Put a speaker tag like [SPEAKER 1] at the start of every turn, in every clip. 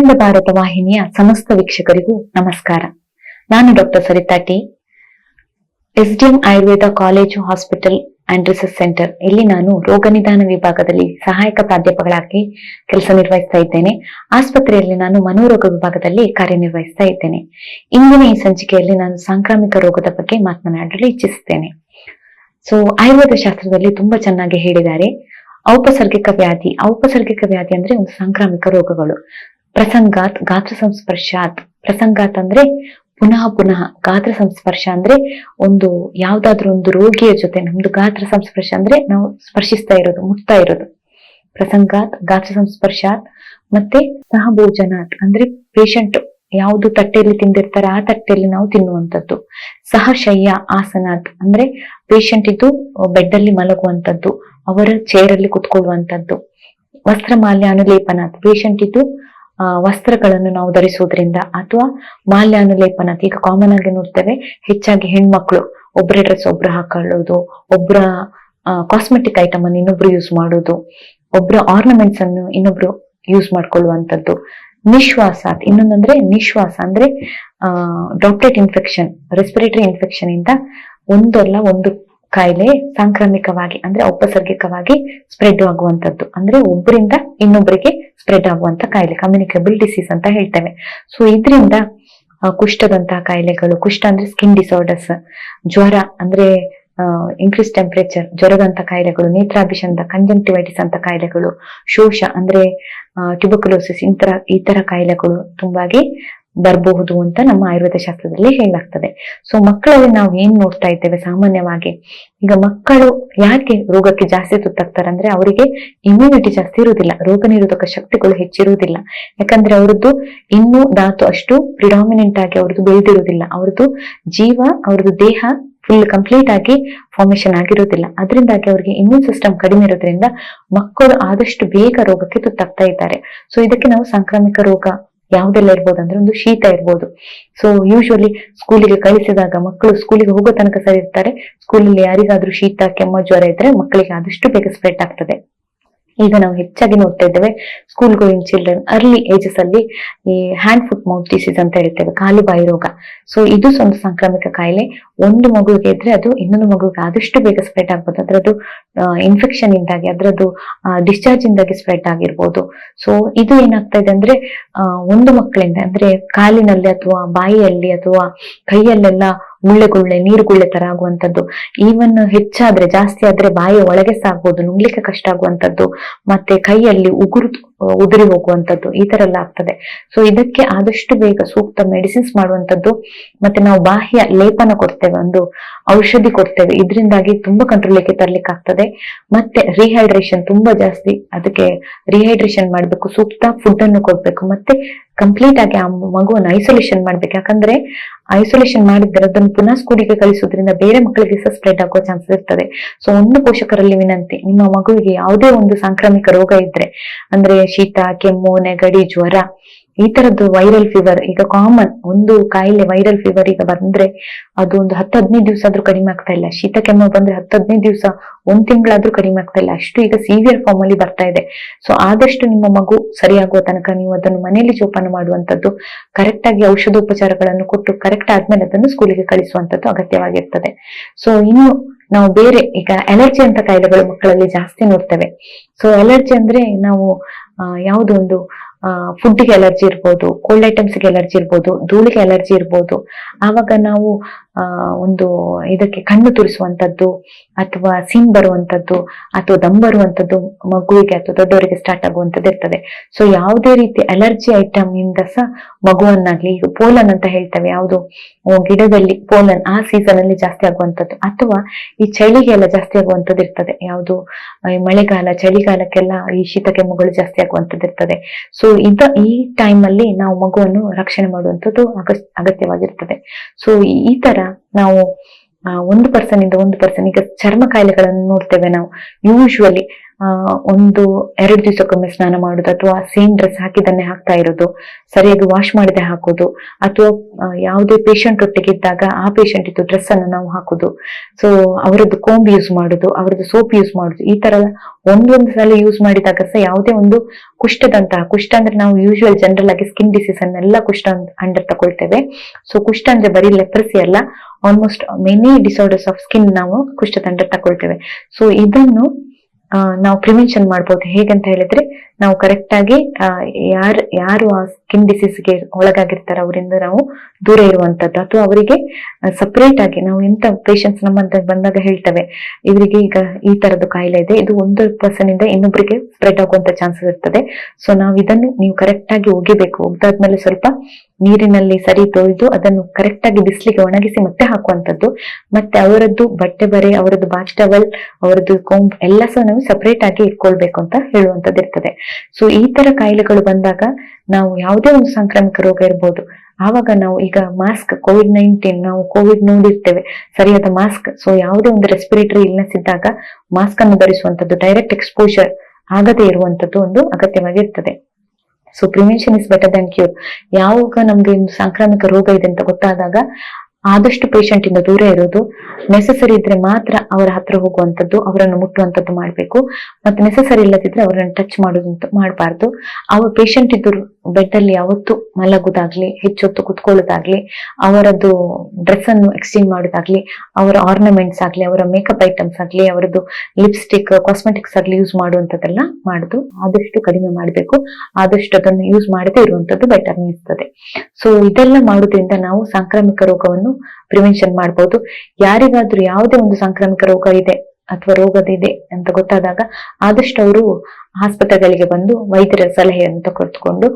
[SPEAKER 1] ಅಖಂಡ ಭಾರತ ವಾಹಿನಿಯ ಸಮಸ್ತ ವೀಕ್ಷಕರಿಗೂ ನಮಸ್ಕಾರ. ನಾನು doctor Sarita T. SDM Ayurveda college hospital and research centre. ಇಲ್ಲಿ ನಾನು ರೋಗ ನಿದಾನ ವಿಭಾಗದಲ್ಲಿ ಸಹಾಯಕ ಪ್ರಾಧ್ಯಾಪಕರಾಗಿ ಕೆಲಸ ನಿರ್ವಹಿಸ್ತಾ ಇದ್ದೇನೆ. ಆಸ್ಪತ್ರೆಯಲ್ಲಿ ನಾನು ಮನೋರೋಗ ವಿಭಾಗದಲ್ಲಿ ಕಾರ್ಯನಿರ್ವಹಿಸ್ತಾ ಇದ್ದೇನೆ. ಇಂದಿನ ಈ ಸಂಚಿಕೆಯಲ್ಲಿ ನಾನು ಸಾಂಕ್ರಾಮಿಕ ರೋಗದ ಬಗ್ಗೆ ಮಾತನಾಡಲು ಇಚ್ಛಿಸುತ್ತೇನೆ. ಸೊ ಆಯುರ್ವೇದ ಶಾಸ್ತ್ರದಲ್ಲಿ ತುಂಬಾ ಚೆನ್ನಾಗಿ ಹೇಳಿದ್ದಾರೆ. ಔಪಸರ್ಗಿಕ ವ್ಯಾಧಿ ಔಪಸರ್ಗಿಕ ವ್ಯಾಧಿ ಅಂದ್ರೆ ಒಂದು ಸಾಂಕ್ರಾಮಿಕ ರೋಗಗಳು. ಪ್ರಸಂಗಾತ್ ಗಾತ್ರ ಸಂಸ್ಪರ್ಶಾತ್. ಪ್ರಸಂಗಾತ್ ಅಂದ್ರೆ ಪುನಃ ಪುನಃ ಗಾತ್ರ ಸಂಸ್ಪರ್ಶ ಅಂದ್ರೆ ಒಂದು ಯಾವ್ದಾದ್ರು ಒಂದು ರೋಗಿಯ ಜೊತೆ ನಮ್ದು ಗಾತ್ರ ಸಂಸ್ಪರ್ಶ ಅಂದ್ರೆ ನಾವು ಸ್ಪರ್ಶಿಸ್ತಾ ಇರೋದು, ಮುಟ್ತಾ ಇರೋದು. ಪ್ರಸಂಗಾತ್, ಗಾತ್ರ ಸಂಸ್ಪರ್ಶಾತ್ ಮತ್ತೆ ಸಹಭೋಜನಾತ್ ಅಂದ್ರೆ ಪೇಷಂಟ್ ಯಾವುದು ತಟ್ಟೆಯಲ್ಲಿ ತಿಂದಿರ್ತಾರೆ ಆ ತಟ್ಟೆಯಲ್ಲಿ ನಾವು ತಿನ್ನುವಂಥದ್ದು. ಸಹಶಯ್ಯ ಆಸನಾತ್ ಅಂದ್ರೆ ಪೇಷಂಟ್ ಇದು ಬೆಡ್ ಅಲ್ಲಿ ಮಲಗುವಂಥದ್ದು, ಅವರ ಚೇರ್ ಅಲ್ಲಿ ಕುತ್ಕೊಳ್ಳುವಂಥದ್ದು. ವಸ್ತ್ರ ಮಾಲ್ಯಾನುಲೇಪನಾತ್ ಪೇಷಂಟ್ ಇದು ವಸ್ತ್ರಗಳನ್ನು ನಾವು ಧರಿಸುವುದರಿಂದ ಅಥವಾ ಮಾಲ್ಯಾನುಲೇಪನ ಈಗ ಕಾಮನ್ ಆಗಿ ನೋಡ್ತೇವೆ. ಹೆಚ್ಚಾಗಿ ಹೆಣ್ಮಕ್ಳು ಒಬ್ಬರ ಡ್ರೆಸ್ ಒಬ್ರು ಹಾಕೊಳ್ಳೋದು ಒಬ್ಬರ ಕಾಸ್ಮೆಟಿಕ್ ಐಟಮ್ ಅನ್ನು ಇನ್ನೊಬ್ರು ಯೂಸ್ ಮಾಡೋದು ಒಬ್ಬರ ಆರ್ನಮೆಂಟ್ಸ್ ಅನ್ನು ಇನ್ನೊಬ್ರು ಯೂಸ್ ಮಾಡ್ಕೊಳ್ಳುವಂತದ್ದು ನಿಶ್ವಾಸ ಇನ್ನೊಂದಂದ್ರೆ ನಿಶ್ವಾಸ ಅಂದ್ರೆ ಡ್ರಾಪ್ಲೆಟ್ ಇನ್ಫೆಕ್ಷನ್ ರೆಸ್ಪಿರೇಟರಿ ಇನ್ಫೆಕ್ಷನ್ ಇಂದ ಒಂದಲ್ಲ ಒಂದು ಕಾಯಿಲೆ ಸಾಂಕ್ರಾಮಿಕವಾಗಿ ಅಂದ್ರೆ ಔಪಸರ್ಗಿಕವಾಗಿ ಸ್ಪ್ರೆಡ್ ಆಗುವಂತದ್ದು. ಅಂದ್ರೆ ಒಬ್ಬರಿಂದ ಇನ್ನೊಬ್ಬರಿಗೆ ಸ್ಪ್ರೆಡ್ ಆಗುವಂತ ಕಾಯಿಲೆ ಕಮ್ಯುನಿಕೇಬಲ್ ಡಿಸೀಸ್ ಅಂತ ಹೇಳ್ತೇವೆ. ಸೊ ಇದರಿಂದ ಕುಷ್ಠದಂತಹ ಕಾಯಿಲೆಗಳು, ಕುಷ್ಠ ಅಂದ್ರೆ ಸ್ಕಿನ್ ಡಿಸಾರ್ಡರ್ಸ್ ಜ್ವರ ಅಂದ್ರೆ ಇನ್ಕ್ರೀಸ್ ಟೆಂಪರೇಚರ್ ಜ್ವರದಂತ ಕಾಯಿಲೆಗಳು ನೇತ್ರಾಭಿಷಂಧ ಕಂಜಂಕ್ಟಿವೈಟಿಸ್ ಅಂತ ಕಾಯಿಲೆಗಳು, ಶೋಷ ಅಂದ್ರೆ ಟ್ಯೂಬಕ್ಯುಲೋಸಿಸ್ ಇಂತರ, ಈ ತರ ಕಾಯಿಲೆಗಳು ತುಂಬಾಗಿ ಬರಬಹುದು ಅಂತ ನಮ್ಮ ಆಯುರ್ವೇದ ಶಾಸ್ತ್ರದಲ್ಲಿ ಹೇಳಲಾಗ್ತದೆ. ಸೊ ಮಕ್ಕಳಲ್ಲಿ ನಾವು ಏನ್ ನೋಡ್ತಾ ಇದ್ದೇವೆ ಸಾಮಾನ್ಯವಾಗಿ? ಈಗ ಮಕ್ಕಳು ಯಾಕೆ ರೋಗಕ್ಕೆ ಜಾಸ್ತಿ ತುತ್ತಾಗ್ತಾರೆ ಅಂದ್ರೆ ಅವರಿಗೆ ಇಮ್ಯುನಿಟಿ ಜಾಸ್ತಿ ಇರುವುದಿಲ್ಲ. ರೋಗ ನಿರೋಧಕ ಶಕ್ತಿಗಳು ಹೆಚ್ಚಿರುವುದಿಲ್ಲ. ಯಾಕಂದ್ರೆ ಅವರದ್ದು ಇನ್ನೂ ಧಾತು ಅಷ್ಟು ಪ್ರಿಡಾಮಿನೆಂಟ್ ಆಗಿ ಅವ್ರದ್ದು ಬೆಳೆದಿರುವುದಿಲ್ಲ. ಅವ್ರದ್ದು ಜೀವ, ಅವ್ರದ್ದು ದೇಹ ಫುಲ್ ಕಂಪ್ಲೀಟ್ ಆಗಿ ಫಾರ್ಮೇಶನ್ ಆಗಿರೋದಿಲ್ಲ ಅದರಿಂದಾಗಿ ಅವರಿಗೆ ಇಮ್ಯೂನ್ ಸಿಸ್ಟಮ್ ಕಡಿಮೆ ಇರೋದ್ರಿಂದ ಮಕ್ಕಳು ಆದಷ್ಟು ಬೇಗ ರೋಗಕ್ಕೆ ತುತ್ತಾಗ್ತಾ ಇದ್ದಾರೆ. ಸೊ ಇದಕ್ಕೆ ನಾವು ಸಾಂಕ್ರಾಮಿಕ ರೋಗ ಯಾವ್ದೆಲ್ಲ ಇರ್ಬೋದು ಅಂದ್ರೆ ಒಂದು ಶೀತ ಇರ್ಬೋದು. ಸೊ ಯೂಶುವಲಿ ಸ್ಕೂಲಿಗೆ ಕಳಿಸಿದಾಗ ಮಕ್ಕಳು ಸ್ಕೂಲಿಗೆ ಹೋಗೋ ತನಕ ಸರಿ ಇರ್ತಾರೆ. ಸ್ಕೂಲಲ್ಲಿ ಯಾರಿಗಾದ್ರೂ ಶೀತ, ಕೆಮ್ಮ, ಜ್ವರ ಇದ್ರೆ ಮಕ್ಕಳಿಗೆ ಆದಷ್ಟು ಬೇಗ ಸ್ಪ್ರೆಡ್ ಆಗ್ತದೆ. ಈಗ ನಾವು ಹೆಚ್ಚಾಗಿ ನೋಡ್ತಾ ಇದ್ದೇವೆ school going children early ages ಅಲ್ಲಿ ಈ ಹ್ಯಾಂಡ್ ಫುಟ್ ಮೌತ್ ಡಿಸೀಸ್ ಅಂತ ಹೇಳ್ತೇವೆ, ಕಾಲು ಬಾಯಿ ರೋಗ. ಸೊ ಇದು ಒಂದು ಸಾಂಕ್ರಾಮಿಕ ಕಾಯಿಲೆ. ಒಂದು ಮಗುವಿಗೆ ಇದ್ರೆ ಅದು ಇನ್ನೊಂದು ಮಗುವಿಗೆ ಆದಷ್ಟು ಬೇಗ ಸ್ಪ್ರೆಡ್ ಆಗ್ಬೋದು. ಅದರದ್ದು ಇನ್ಫೆಕ್ಷನ್ ಇಂದಾಗಿ, ಅದರದ್ದು ಡಿಸ್ಚಾರ್ಜ್ ಇಂದಾಗಿ ಸ್ಪ್ರೆಡ್ ಆಗಿರ್ಬೋದು. ಸೊ ಇದು ಏನಾಗ್ತಾ ಇದೆ ಅಂದ್ರೆ ಒಂದು ಮಕ್ಕಳಿಂದ, ಅಂದ್ರೆ ಕಾಲಿನಲ್ಲಿ ಅಥವಾ ಬಾಯಿಯಲ್ಲಿ ಅಥವಾ ಕೈಯಲ್ಲೆಲ್ಲ ಮುಳ್ಳೆಗುಳ್ಳೆ ನೀರುಗುಳ್ಳೆ ತರ ಆಗುವಂತದ್ದು ಈವನ್ ಹೆಚ್ಚಾದ್ರೆ, ಜಾಸ್ತಿ ಆದ್ರೆ ಬಾಯಿ ಒಳಗೆ ಸಹ ಆಗ್ಬೋದು ನುಂಗ್ಲಿಕ್ಕೆ ಕಷ್ಟ ಆಗುವಂತದ್ದು ಮತ್ತೆ ಕೈಯಲ್ಲಿ ಉಗುರು, ಉದುರಿ ಹೋಗುವಂತದ್ದು ಈ ತರ ಎಲ್ಲ ಆಗ್ತದೆ. ಸೊ ಇದಕ್ಕೆ ಆದಷ್ಟು ಬೇಗ ಸೂಕ್ತ ಮೆಡಿಸಿನ್ಸ್ ಮಾಡುವಂತದ್ದು ಮತ್ತೆ ನಾವು ಬಾಹ್ಯ ಲೇಪನ ಕೊಡ್ತೇವೆ, ಒಂದು ಔಷಧಿ ಕೊಡ್ತೇವೆ. ಇದರಿಂದಾಗಿ ತುಂಬಾ ಕಂಟ್ರೋಲಿಗೆ ತರ್ಲಿಕ್ಕೆ ಆಗ್ತದೆ. ಮತ್ತೆ ರಿಹೈಡ್ರೇಷನ್ ತುಂಬಾ ಜಾಸ್ತಿ, ಅದಕ್ಕೆ ರಿಹೈಡ್ರೇಷನ್ ಮಾಡ್ಬೇಕು. ಸೂಕ್ತ ಫುಡ್ ಅನ್ನು ಕೊಡ್ಬೇಕು. ಮತ್ತೆ ಕಂಪ್ಲೀಟ್ ಆಗಿ ಆ ಮಗುವನ್ನು ಐಸೋಲೇಷನ್ ಮಾಡ್ಬೇಕು. ಯಾಕಂದ್ರೆ ಐಸೋಲೇಷನ್ ಮಾಡಿದ್ರೆ ಅದನ್ನು ಪುನಃ ಸ್ಕೂಲಿಗೆ ಕಳಿಸೋದ್ರಿಂದ ಬೇರೆ ಮಕ್ಕಳಿಗೆ ಸಹ ಸ್ಪ್ರೆಡ್ ಆಗೋ ಚಾನ್ಸಸ್ ಇರ್ತದೆ. ಸೊ ಒಂದು ಪೋಷಕರಲ್ಲಿ ವಿನಂತಿ, ನಿಮ್ಮ ಮಗುವಿಗೆ ಯಾವುದೇ ಒಂದು ಸಾಂಕ್ರಾಮಿಕ ರೋಗ ಇದ್ರೆ, ಅಂದ್ರೆ ಶೀತ, ಕೆಮ್ಮು, ನೆಗಡಿ, ಜ್ವರ ಈ ತರದ್ದು ವೈರಲ್ ಫೀವರ್ ಈಗ ಕಾಮನ್ ಒಂದು ಕಾಯಿಲೆ ವೈರಲ್ ಫೀವರ್ ಈಗ ಬಂದ್ರೆ ಅದು ಒಂದು ಹತ್ತು ಹದಿನೈದು ದಿವಸ ಆದ್ರೂ ಕಡಿಮೆ ಆಗ್ತಾ ಇಲ್ಲ. ಶೀತ ಕೆಮ್ಮು ಬಂದ್ರೆ ಹತ್ತು ಹದಿನೈದು ದಿವಸ, ಒಂದ್ ತಿಂಗಳಾದ್ರೂ ಕಡಿಮೆ ಆಗ್ತಾ ಇಲ್ಲ. ಅಷ್ಟು ಈಗ ಸಿವಿಯರ್ ಫಾರ್ಮ್ ಅಲ್ಲಿ ಬರ್ತಾ ಇದೆ. ಸೊ ಆದಷ್ಟು ನಿಮ್ಮ ಮಗು ಸರಿಯಾಗುವ ತನಕ ನೀವು ಅದನ್ನು ಮನೆಯಲ್ಲಿ ಜೋಪಾನ ಮಾಡುವಂತದ್ದು ಕರೆಕ್ಟ್ ಆಗಿ ಔಷಧೋಪಚಾರಗಳನ್ನು ಕೊಟ್ಟು ಕರೆಕ್ಟ್ ಆದ್ಮೇಲೆ ಅದನ್ನು ಸ್ಕೂಲಿಗೆ ಕಳಿಸುವಂತದ್ದು ಅಗತ್ಯವಾಗಿರ್ತದೆ. ಸೊ ಇನ್ನು ನಾವು ಬೇರೆ ಈಗ ಅಲರ್ಜಿ ಅಂತ ಕಾಯಿಲೆಗಳು ಮಕ್ಕಳಲ್ಲಿ ಜಾಸ್ತಿ ನೋಡ್ತೇವೆ. ಸೊ ಅಲರ್ಜಿ ಅಂದ್ರೆ ನಾವು ಯಾವುದೋ ಒಂದು ಫುಡ್ಗೆ ಅಲರ್ಜಿ ಇರ್ಬೋದು ಕೋಲ್ಡ್ ಐಟಮ್ಸ್ಗೆ ಅಲರ್ಜಿ ಇರ್ಬೋದು ಧೂಳಿಗೆ ಅಲರ್ಜಿ ಇರ್ಬೋದು. ಆವಾಗ ನಾವು ಒಂದು ಇದಕ್ಕೆ ಕಣ್ಣು ತುರಿಸುವಂತದ್ದು ಅಥವಾ ಸಿಮ್ ಬರುವಂತದ್ದು ಅಥವಾ ದಮ್ ಬರುವಂತದ್ದು ಮಗುವಿಗೆ ಅಥವಾ ದೊಡ್ಡವರಿಗೆ ಸ್ಟಾರ್ಟ್ ಆಗುವಂಥದ್ದು ಇರ್ತದೆ. ಸೊ ಯಾವುದೇ ರೀತಿ ಅಲರ್ಜಿ ಐಟಮ್ ಇಂದ ಸಹ ಮಗುವನ್ನಾಗ್ಲಿ, ಈಗ ಪೋಲನ್ ಅಂತ ಹೇಳ್ತೇವೆ, ಯಾವುದು? ಗಿಡದಲ್ಲಿ ಪೋಲನ್ ಆ ಸೀಸನ್ ಅಲ್ಲಿ ಜಾಸ್ತಿ ಆಗುವಂತದ್ದು. ಅಥವಾ ಈ ಚಳಿಗೆ ಎಲ್ಲ ಜಾಸ್ತಿ ಆಗುವಂತದ್ದು ಇರ್ತದೆ. ಯಾವುದು? ಮಳೆಗಾಲ, ಚಳಿಗಾಲಕ್ಕೆಲ್ಲ ಈ ಶೀತ ಕೆಮ್ಮುಗಳು ಜಾಸ್ತಿ ಆಗುವಂತದ್ದು ಇರ್ತದೆ. ಸೊ ಇದ ಈ ಟೈಮ್ ಅಲ್ಲಿ ನಾವು ಮಗುವನ್ನು ರಕ್ಷಣೆ ಮಾಡುವಂತದ್ದು ಅಗತ್ಯ ಅಗತ್ಯವಾಗಿರ್ತದೆ. ಸೊ ಈ ತರ ನಾವು ಆ, ಒಂದು ಪರ್ಸನ್ ಇಂದ ಒಂದು ಪರ್ಸನ್ ಈಗ ಚರ್ಮ ಕಾಯಿಲೆಗಳನ್ನು ನೋಡ್ತೇವೆ ನಾವು. ಯೂಶುವಲಿ ಒಂದು ಎರಡು ದಿವಸಕ್ಕೊಮ್ಮೆ ಸ್ನಾನ ಮಾಡುದು ಅಥವಾ ಸೇಮ್ ಡ್ರೆಸ್ ಹಾಕಿದನ್ನೇ ಹಾಕ್ತಾ ಇರೋದು, ಸರಿಯಾಗಿ ವಾಶ್ ಮಾಡದೆ ಹಾಕೋದು, ಅಥವಾ ಯಾವುದೇ ಪೇಷಂಟ್ ಒಟ್ಟಿಗೆ ಇದ್ದಾಗ ಆ ಪೇಷಂಟ್ ಇದ್ದು ಡ್ರೆಸ್ ಅನ್ನು ನಾವು ಹಾಕೋದು. ಸೊ ಅವರದ್ದು ಕೋಂಬ್ ಯೂಸ್ ಮಾಡುದು, ಅವರದ್ದು ಸೋಪ್ ಯೂಸ್ ಮಾಡುದು, ಈ ತರ ಒಂದೊಂದು ಸಲ ಯೂಸ್ ಮಾಡಿದಾಗ ಸಹ ಯಾವುದೇ ಒಂದು ಕುಷ್ಠದಂತಹ, ಕುಷ್ಠ ಅಂದ್ರೆ ನಾವು ಯೂಶುವಲ್ ಜನರಲ್ ಆಗಿ ಸ್ಕಿನ್ ಡಿಸೀಸ್ ಅನ್ನೆಲ್ಲ ಕುಷ್ಠ ಅಂಡರ್ ತಗೊಳ್ತೇವೆ. ಸೊ ಕುಷ್ಠ ಅಂದ್ರೆ ಬರೀ ಲೆಪ್ರಸಿ ಅಲ್ಲ almost many disorders of skin ನಾವು ಕುಷ್ಠದ ಅಂಡರ್ ತಗೊಳ್ತೇವೆ. ಸೊ ಇದನ್ನು ನಾವು ಪ್ರಿವೆನ್ಷನ್ ಮಾಡ್ಬೋದು. ಹೇಗಂತ ಹೇಳಿದ್ರೆ ನಾವು ಕರೆಕ್ಟ್ ಆಗಿ ಯಾರು ಯಾರು ಆ ಸ್ಕಿನ್ ಡಿಸೀಸ್ಗೆ ಒಳಗಾಗಿರ್ತಾರೆ ಅವರಿಂದ ನಾವು ದೂರ ಇರುವಂತದ್ದು. ಅಥವಾ ಅವರಿಗೆ ಸಪರೇಟ್ ಆಗಿ ನಾವು ಎಂತ ಪೇಷಂಟ್ಸ್ ನಮ್ಮ ಬಂದಾಗ ಹೇಳ್ತೇವೆ, ಇವರಿಗೆ ಈಗ ಈ ತರದ್ದು ಕಾಯಿಲೆ ಇದೆ, ಇದು ಒಂದು ಪರ್ಸನ್ ಇಂದ ಇನ್ನೊಬ್ಬರಿಗೆ ಸ್ಪ್ರೆಡ್ ಆಗುವಂತ ಚಾನ್ಸಸ್ ಇರ್ತದೆ. ಸೊ ನಾವು ಇದನ್ನು ನೀವು ಕರೆಕ್ಟ್ ಆಗಿ ಒಗಿಬೇಕು ಒಗ್ದಾದ್ಮೇಲೆ ಸ್ವಲ್ಪ ನೀರಿನಲ್ಲಿ ಸರಿ ತೊಳೆದು ಅದನ್ನು ಕರೆಕ್ಟ್ ಆಗಿ ಬಿಸಿಲಿಗೆ ಒಣಗಿಸಿ ಮತ್ತೆ ಹಾಕುವಂತದ್ದು. ಮತ್ತೆ ಅವರದ್ದು ಬಟ್ಟೆ ಬರೆ, ಅವರದ್ದು ಬಾಚ್ ಟವಲ್ ಅವರದ್ದು ಕೊಂಬ್ ಎಲ್ಲ ಸಹ ನಾವು ಸಪರೇಟ್ ಆಗಿ ಇಟ್ಕೊಳ್ಬೇಕು ಅಂತ ಹೇಳುವಂತದ್ದು ಇರ್ತದೆ. ಸೊ ಈ ತರ ಕಾಯಿಲೆಗಳು ಬಂದಾಗ ನಾವು ಯಾವುದೇ ಒಂದು ಸಾಂಕ್ರಾಮಿಕ ರೋಗ ಇರ್ಬೋದು. ಆವಾಗ ನಾವು ಈಗ ಮಾಸ್ಕ್ ಕೋವಿಡ್ ನೈನ್ಟೀನ್ ನಾವು ಕೋವಿಡ್ ನೋಡಿರ್ತೇವೆ. ಸರಿಯಾದ ಮಾಸ್ಕ್ ಸೊ ಯಾವುದೇ ಒಂದು ರೆಸ್ಪಿರೇಟರಿ ಇಲ್ನೆಸ್ ಇದ್ದಾಗ ಮಾಸ್ಕ್ ಅನ್ನು ಧರಿಸುವಂತದ್ದು ಡೈರೆಕ್ಟ್ ಎಕ್ಸ್ಪೋಜರ್ ಆಗದೇ ಇರುವಂತದ್ದು ಒಂದು ಅಗತ್ಯವಾಗಿರ್ತದೆ. So prevention is better than cure ಯಾವಾಗ ನಮ್ಗೆ ಒಂದು ಸಾಂಕ್ರಾಮಿಕ ರೋಗ ಇದೆ ಅಂತ ಗೊತ್ತಾದಾಗ ಆದಷ್ಟು ಪೇಷಂಟ್ ಇಂದ ದೂರ ಇರೋದು. ನೆಸೆಸರಿ ಇದ್ರೆ ಮಾತ್ರ ಅವರ ಹತ್ರ ಹೋಗುವಂತದ್ದು ಅವರನ್ನು ಮುಟ್ಟುವಂತದ್ದು ಮಾಡಬೇಕು. ಮತ್ತೆ ನೆಸೆಸರಿ ಇಲ್ಲದಿದ್ರೆ ಅವರನ್ನು ಟಚ್ ಮಾಡೋದಂತ ಮಾಡಬಾರ್ದು. ಅವ ಪೇಷಂಟ್ ಇದ್ರು ಬೆಡ್ ಅಲ್ಲಿ ಯಾವತ್ತು ಮಲಗುದಾಗ್ಲಿ ಹೆಚ್ಚೊತ್ತು ಕುತ್ಕೊಳ್ಳೋದಾಗ್ಲಿ, ಅವರದ್ದು ಡ್ರೆಸ್ ಅನ್ನು ಎಕ್ಸ್ಚೇಂಜ್ ಮಾಡೋದಾಗ್ಲಿ, ಅವರ ಆರ್ನಮೆಂಟ್ಸ್ ಆಗ್ಲಿ, ಅವರ ಮೇಕಪ್ ಐಟಮ್ಸ್ ಆಗ್ಲಿ, ಅವರದ್ದು ಲಿಪ್ಸ್ಟಿಕ್ ಕಾಸ್ಮೆಟಿಕ್ಸ್ ಆಗ್ಲಿ ಯೂಸ್ ಮಾಡುವಂಥದ್ದೆಲ್ಲ ಮಾಡುದು ಆದಷ್ಟು ಕಡಿಮೆ ಮಾಡಬೇಕು. ಆದಷ್ಟು ಅದನ್ನು ಯೂಸ್ ಮಾಡದೇ ಇರುವಂತದ್ದು ಬೆಟರ್ ಅನಿಸ್ತದೆ ಸೊ ಇದೆಲ್ಲ ಮಾಡೋದ್ರಿಂದ ನಾವು ಸಾಂಕ್ರಾಮಿಕ ರೋಗವನ್ನು ಪ್ರಿವೆನ್ಷನ್ ಮಾಡಬಹುದು ಯಾರಿಗಾದ್ರೂ ಯಾವುದೇ ಒಂದು ಸಾಂಕ್ರಾಮಿಕ ರೋಗ ಇದೆ ಅಥವಾ ರೋಗದಿದೆ ಅಂತ ಗೊತ್ತಾದಾಗ ಆದಷ್ಟು ಅವರು ಆಸ್ಪತ್ರೆಗಳಿಗೆ ಬಂದು ವೈದ್ಯರ ಸಲಹೆಯನ್ನು ತೆಗೆದುಕೊಂಡು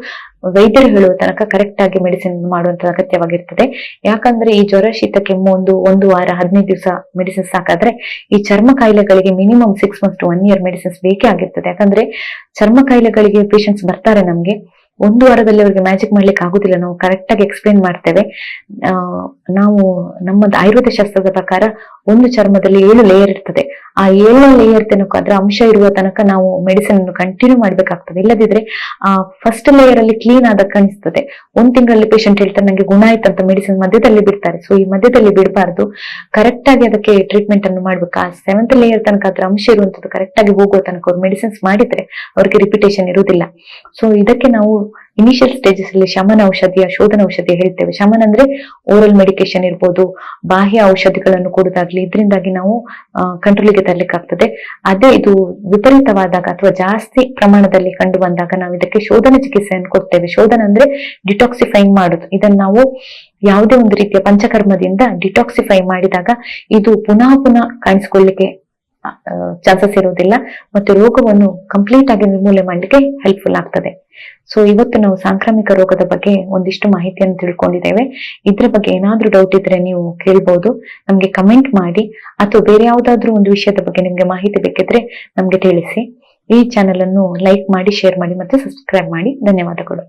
[SPEAKER 1] ವೈದ್ಯರು ಹೇಳುವ ತನಕ ಕರೆಕ್ಟ್ ಆಗಿ ಮೆಡಿಸಿನ್ ಮಾಡುವಂತ ಅಗತ್ಯವಾಗಿರ್ತದೆ. ಯಾಕಂದ್ರೆ ಈ ಜ್ವರ, ಶೀತ, ಕೆಮ್ಮು ಒಂದು ಒಂದು ವಾರ, ಹದಿನೈದು ದಿವಸ ಮೆಡಿಸಿನ್ಸ್ ಸಾಕಾದ್ರೆ ಈ ಚರ್ಮ ಕಾಯಿಲೆಗಳಿಗೆ minimum six months to one year medicines ಬೇಕೇ ಆಗಿರ್ತದೆ. ಯಾಕಂದ್ರೆ ಚರ್ಮ ಕಾಯಿಲೆಗಳಿಗೆ ಪೇಷಂಟ್ಸ್ ಬರ್ತಾರೆ ನಮ್ಗೆ. ಒಂದು ವಾರದಲ್ಲಿ ಅವರಿಗೆ ಮ್ಯಾಜಿಕ್ ಮಾಡ್ಲಿಕ್ಕೆ ಆಗುದಿಲ್ಲ. ನಾವು ಕರೆಕ್ಟ್ ಆಗಿ ಎಕ್ಸ್ಪ್ಲೇನ್ ಮಾಡ್ತೇವೆ. ನಾವು ನಮ್ಮದು ಆಯುರ್ವೇದ ಶಾಸ್ತ್ರದ ಪ್ರಕಾರ ಒಂದು ಚರ್ಮದಲ್ಲಿ ಏಳು ಲೇಯರ್ ಇರ್ತದೆ. ಆ ಏಳು ಲೇಯರ್ ತನಕ ಅದರ ಅಂಶ ಇರುವ ತನಕ ನಾವು ಮೆಡಿಸಿನ್ ಅನ್ನು ಕಂಟಿನ್ಯೂ ಮಾಡ್ಬೇಕಾಗ್ತದೆ. ಇಲ್ಲದಿದ್ರೆ, ಆ ಫಸ್ಟ್ ಲೇಯರ್ ಅಲ್ಲಿ ಕ್ಲೀನ್ ಆದ ಕಾಣಿಸ್ತದೆ. ಒಂದ್ ತಿಂಗಳಲ್ಲಿ ಪೇಷಂಟ್ ಹೇಳ್ತಾರೆ, ನಂಗೆ ಗುಣ ಆಯ್ತಂತ ಮೆಡಿಸಿನ್ ಮಧ್ಯದಲ್ಲಿ ಬಿಡ್ತಾರೆ. ಸೊ ಈ ಮಧ್ಯದಲ್ಲಿ ಬಿಡಬಾರ್ದು. ಕರೆಕ್ಟ್ ಆಗಿ ಅದಕ್ಕೆ ಟ್ರೀಟ್ಮೆಂಟ್ ಅನ್ನು ಮಾಡ್ಬೇಕು. ಆ ಸೆವೆಂತ್ ಲೇಯರ್ ತನಕ ಅದ್ರ ಅಂಶ ಇರುವಂತದ್ದು ಕರೆಕ್ಟ್ ಆಗಿ ಹೋಗುವ ತನಕ ಅವ್ರು ಮೆಡಿಸಿನ್ಸ್ ಮಾಡಿದ್ರೆ ಅವ್ರಿಗೆ ರಿಪಿಟೇಷನ್ ಇರುವುದಿಲ್ಲ. ಸೊ ಇದಕ್ಕೆ ನಾವು ಇನಿಷಿಯಲ್ ಸ್ಟೇಜಸ್ ಅಲ್ಲಿ ಶಮನ ಔಷಧಿಯ ಶೋಧನ ಔಷಧಿ ಹೇಳ್ತೇವೆ. ಶಮನ ಅಂದ್ರೆ ಓರಲ್ ಮೆಡಿಕೇಶನ್ ಇರ್ಬೋದು, ಬಾಹ್ಯ ಔಷಧಿಗಳನ್ನು ಕೊಡುದಾಗ್ಲಿ ಇದರಿಂದಾಗಿ ನಾವು ಕಂಟ್ರೋಲಿಗೆ ತರಲಿಕ್ಕಾಗ್ತದೆ. ಅದೇ ಇದು ವಿಪರೀತವಾದಾಗ ಅಥವಾ ಜಾಸ್ತಿ ಪ್ರಮಾಣದಲ್ಲಿ ಕಂಡು ಬಂದಾಗ ನಾವು ಇದಕ್ಕೆ ಶೋಧನ ಚಿಕಿತ್ಸೆಯನ್ನು ಕೊಡ್ತೇವೆ. ಶೋಧನ ಅಂದ್ರೆ ಡಿಟಾಕ್ಸಿಫೈಂಗ್ ಮಾಡೋದು. ಇದನ್ನ ನಾವು ಯಾವುದೇ ಒಂದು ರೀತಿಯ ಪಂಚಕರ್ಮದಿಂದ ಡಿಟಾಕ್ಸಿಫೈ ಮಾಡಿದಾಗ ಇದು ಪುನಃ ಪುನಃ ಕಾಣಿಸ್ಕೊಳ್ಳಿಕ್ಕೆ ಚಾನ್ಸಸ್ ಇರುವುದಿಲ್ಲ ಮತ್ತು ರೋಗವನ್ನು ಕಂಪ್ಲೀಟ್ ಆಗಿ ನಿರ್ಮೂಲನೆ ಮಾಡಲಿಕ್ಕೆ ಹೆಲ್ಪ್ಫುಲ್ ಆಗ್ತದೆ. ಸೊ ಇವತ್ತು ನಾವು ಸಾಂಕ್ರಾಮಿಕ ರೋಗದ ಬಗ್ಗೆ ಒಂದಿಷ್ಟು ಮಾಹಿತಿಯನ್ನು ತಿಳ್ಕೊಂಡಿದ್ದೇವೆ. ಇದ್ರ ಬಗ್ಗೆ ಏನಾದ್ರೂ ಡೌಟ್ ಇದ್ರೆ ನೀವು ಕೇಳ್ಬಹುದು ನಮ್ಗೆ ಕಮೆಂಟ್ ಮಾಡಿ, ಅಥವಾ ಬೇರೆ ಯಾವ್ದಾದ್ರು ಒಂದು ವಿಷಯದ ಬಗ್ಗೆ ನಿಮ್ಗೆ ಮಾಹಿತಿ ಬೇಕಿದ್ರೆ ನಮ್ಗೆ ತಿಳಿಸಿ. ಈ ಚಾನೆಲ್ ಅನ್ನು ಲೈಕ್ ಮಾಡಿ ಶೇರ್ ಮಾಡಿ, ಮತ್ತೆ ಸಬ್ಸ್ಕ್ರೈಬ್ ಮಾಡಿ. ಧನ್ಯವಾದಗಳು.